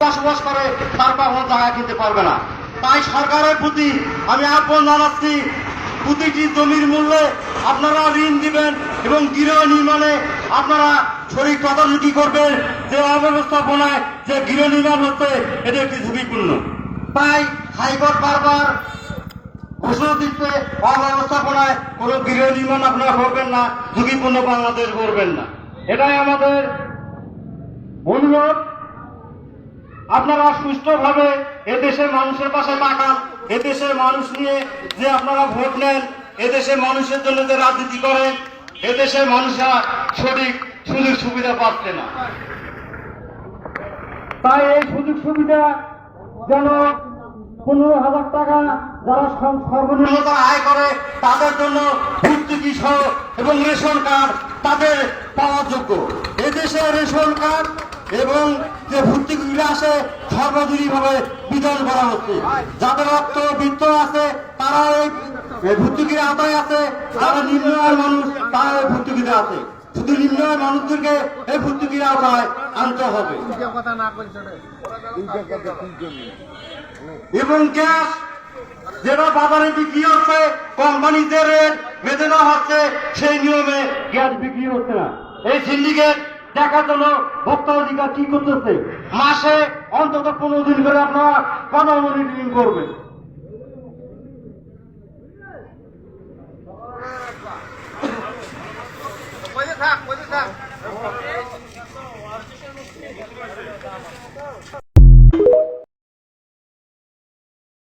বসবাস করে, তার কখনো জায়গা কিনতে পারবে না। তাই সরকারের প্রতি আমি আহ্বান জানাচ্ছি, প্রতিটি জমির মূল্যে আপনারা ঋণ দিবেন এবং গৃহ নির্মাণে আপনারা শরীর তদারকি করবেন। যে অব্যবস্থাপনায়, যে গৃহ নির্মাণ হচ্ছে, এটি একটি ঝুঁকিপূর্ণ। তাই হাইকোর্ট বারবার ঘোষণা দিচ্ছে, অব্যবস্থাপনায় কোনো গৃহ নির্মাণ আপনারা করবেন না, ঝুঁকিপূর্ণ বাংলাদেশ করবেন না। এটাই আমাদের অনুরোধ। আপনারা সুষ্ঠুভাবে এদেশের মানুষের পাশে তাকান, এদেশের মানুষ নিয়ে যে আপনারা ভোট নেন, এদেশের মানুষের জন্য যে রাজনীতি করেন, এদেশের মানুষরা সঠিক সুযোগ সুবিধা পাচ্ছে না। তাই এই সুযোগ সুবিধা যেন পনেরো হাজার টাকা যারা সর্বনিম্ন আয় করে, তাদের জন্য ভর্তুকি সহ এবং রেশন কার্ড তাদের পাওয়ার যোগ্য। এদেশে রেশন কার্ড এবং যে ভর্তুকিগুলো আসে, সর্বজনীনভাবে বিতরণ করা হচ্ছে। যাদের অর্থ বৃত্ত আছে, তারা এই ভর্তুকির আওতায় আছে, যারা নিম্ন মানুষ, তারা এই ভর্তুকিতে আছে। শুধু নিম্ন মানুষদেরকে এই ভর্তুকির আওতায় আনতে হবে। এবং গ্যাস, যেটা বাজারে বিক্রি হচ্ছে, কোম্পানি যে রেট বেঁধে হচ্ছে, সেই নিয়মে গ্যাস বিক্রি হচ্ছে না। এই সিন্ডিকেট দেখার জন্য ভোক্তা অধিকার কি করতেছে? মাসে অন্তত পনেরো দিন করে আপনারা কত মনিটরিং করবেন। থাক থাক